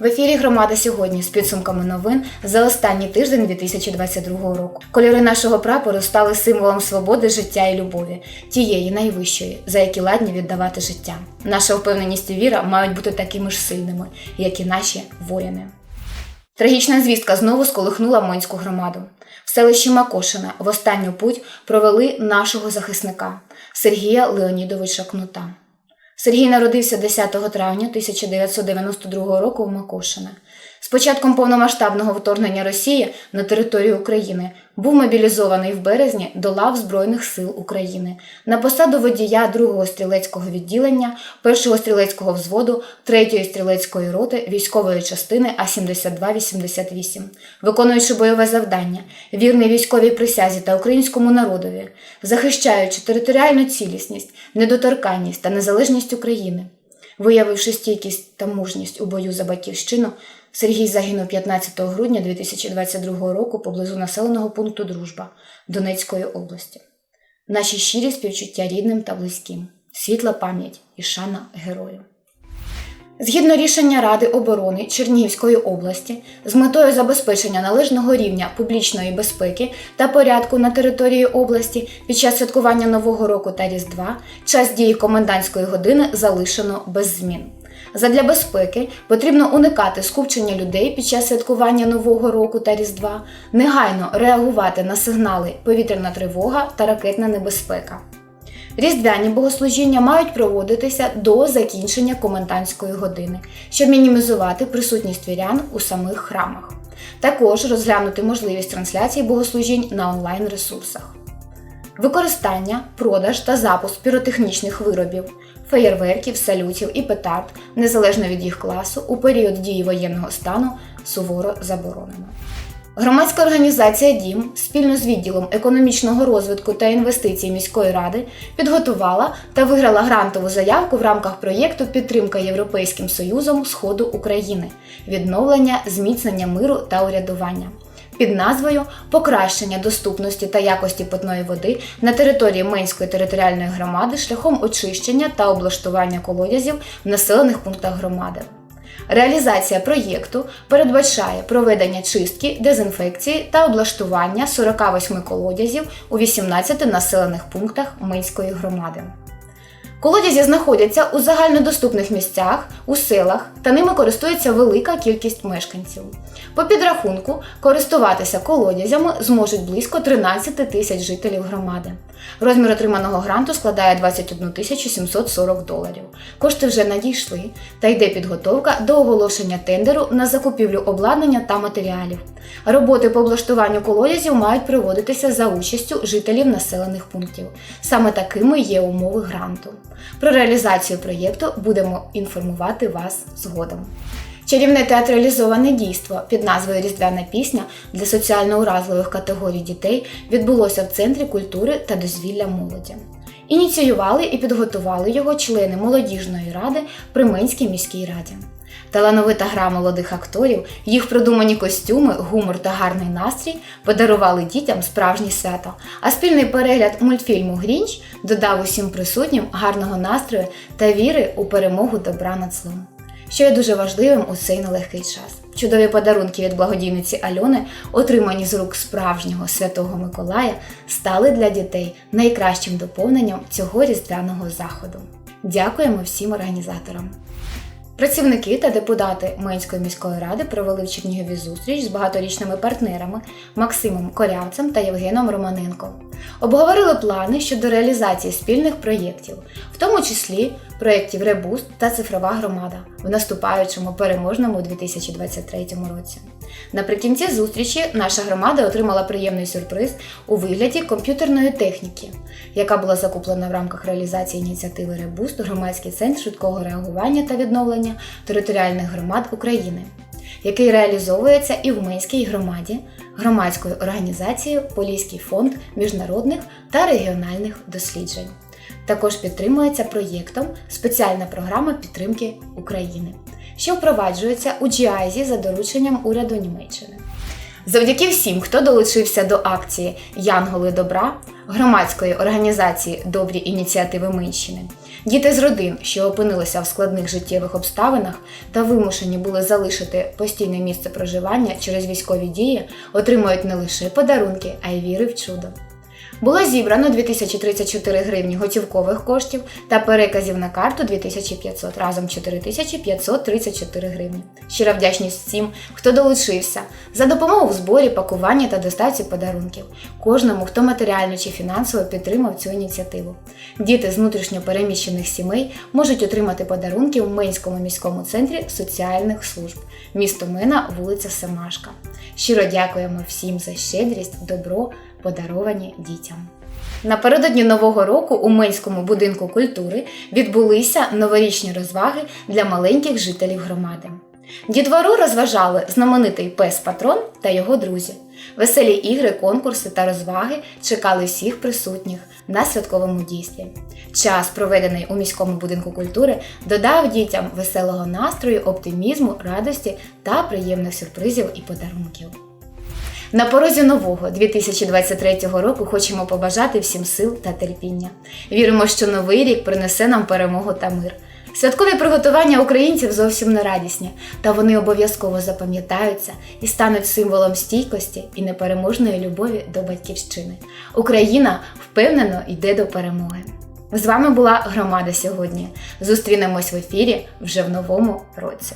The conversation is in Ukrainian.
громада сьогодні з підсумками новин за останній тиждень 2022 року. Кольори нашого прапору стали символом свободи, життя і любові, тієї найвищої, за які ладні віддавати життя. Наша впевненість і віра мають бути такими ж сильними, як і наші воїни. Трагічна звістка знову сколихнула Монську громаду. В селищі Макошина в останню путь провели нашого захисника Сергія Леонідовича Кнута. Сергій народився 10 травня 1992 року в Макошине. З початком повномасштабного вторгнення Росії на територію України був мобілізований в березні до лав Збройних сил України на посаду водія 2-го стрілецького відділення, 1-го стрілецького взводу, 3-ї стрілецької роти військової частини А-7288, виконуючи бойове завдання, вірний військовій присязі та українському народові, захищаючи територіальну цілісність, недоторканність та незалежність України. Виявивши стійкість та мужність у бою за батьківщину, Сергій загинув 15 грудня 2022 року поблизу населеного пункту Дружба Донецької області. Наші щирі співчуття рідним та близьким, світла пам'ять і шана герою. Згідно рішення Ради оборони Чернігівської області, з метою забезпечення належного рівня публічної безпеки та порядку на території області під час святкування Нового року та Різдва час дії комендантської години залишено без змін. Задля безпеки потрібно уникати скупчення людей під час святкування Нового року та Різдва, негайно реагувати на сигнали повітряна тривога та ракетна небезпека. Різдвяні богослужіння мають проводитися до закінчення комендантської години, щоб мінімізувати присутність вірян у самих храмах. Також розглянути можливість трансляції богослужінь на онлайн-ресурсах. Використання, продаж та запуск піротехнічних виробів, феєрверків, салютів і петард, незалежно від їх класу, у період дії воєнного стану суворо заборонено. Громадська організація Дім спільно з відділом економічного розвитку та інвестицій міської ради підготувала та виграла грантову заявку в рамках проєкту Підтримка Європейським Союзом Сходу України, відновлення, зміцнення миру та урядування. Під назвою Покращення доступності та якості питної води на території Менської територіальної громади шляхом очищення та облаштування колодязів в населених пунктах громади. Реалізація проєкту передбачає проведення чистки, дезінфекції та облаштування 48 колодязів у 18 населених пунктах Минської громади. Колодязі знаходяться у загальнодоступних місцях, у селах, та ними користується велика кількість мешканців. По підрахунку, користуватися колодязями зможуть близько 13 тисяч жителів громади. Розмір отриманого гранту складає 21 тисячу 740 доларів. Кошти вже надійшли, та йде підготовка до оголошення тендеру на закупівлю обладнання та матеріалів. Роботи по облаштуванню колодязів мають проводитися за участю жителів населених пунктів. Саме такими є умови гранту. Про реалізацію проєкту будемо інформувати вас згодом. Чарівне театралізоване дійство під назвою Різдвяна пісня для соціально уразливих категорій дітей відбулося в Центрі культури та дозвілля молоді. Ініціювали і підготували його члени молодіжної ради при Минській міській раді. Талановита гра молодих акторів, їх продумані костюми, гумор та гарний настрій подарували дітям справжнє свято, а спільний перегляд мультфільму Грінч додав усім присутнім гарного настрою та віри у перемогу добра над злом що є дуже важливим у цей нелегкий час. Чудові подарунки від благодійниці Альони, отримані з рук справжнього святого Миколая, стали для дітей найкращим доповненням цього різдвяного заходу. Дякуємо всім організаторам. Працівники та депутати Менської міської ради провели в Чернігові зустріч з багаторічними партнерами Максимом Корявцем та Євгеном Романенком. Обговорили плани щодо реалізації спільних проєктів, в тому числі проєктів Ребуст та Цифрова громада в наступаючому переможному 2023 році. Наприкінці зустрічі наша громада отримала приємний сюрприз у вигляді комп'ютерної техніки, яка була закуплена в рамках реалізації ініціативи Ребуст громадський центр швидкого реагування та відновлення територіальних громад України, який реалізовується і в Минській громаді громадською організацією Поліський фонд міжнародних та регіональних досліджень. Також підтримується проєктом спеціальна програма підтримки України, що впроваджується у GIZ за дорученням уряду Німеччини. Завдяки всім, хто долучився до акції Янголи добра, громадської організації Добрі ініціативи Минщини. Діти з родин, що опинилися в складних життєвих обставинах та вимушені були залишити постійне місце проживання через військові дії, отримують не лише подарунки, а й віри в чудо. Було зібрано 2034 гривні готівкових коштів та переказів на карту 2500, разом 4534 гривні. Щира вдячність всім, хто долучився за допомогу в зборі, пакуванні та доставці подарунків, кожному, хто матеріально чи фінансово підтримав цю ініціативу. Діти з внутрішньо переміщених сімей можуть отримати подарунки у Минському міському центрі соціальних служб, місто Мина, вулиця Семашка. Щиро дякуємо всім за щедрість, добро, подаровані дітям. Напередодні нового року у Минському будинку культури відбулися новорічні розваги для маленьких жителів громади. Дітвору розважали знаменитий пес Патрон та його друзі. Веселі ігри, конкурси та розваги чекали всіх присутніх на святковому дійстві. Час, проведений у міському будинку культури, додав дітям веселого настрою, оптимізму, радості та приємних сюрпризів і подарунків. На порозі нового 2023 року хочемо побажати всім сил та терпіння. Віримо, що новий рік принесе нам перемогу та мир. Святкові приготування українців зовсім не радісні, та вони обов'язково запам'ятаються і стануть символом стійкості і непереможної любові до батьківщини. Україна впевнено йде до перемоги. З вами була громада сьогодні. Зустрінемось в ефірі вже в новому році.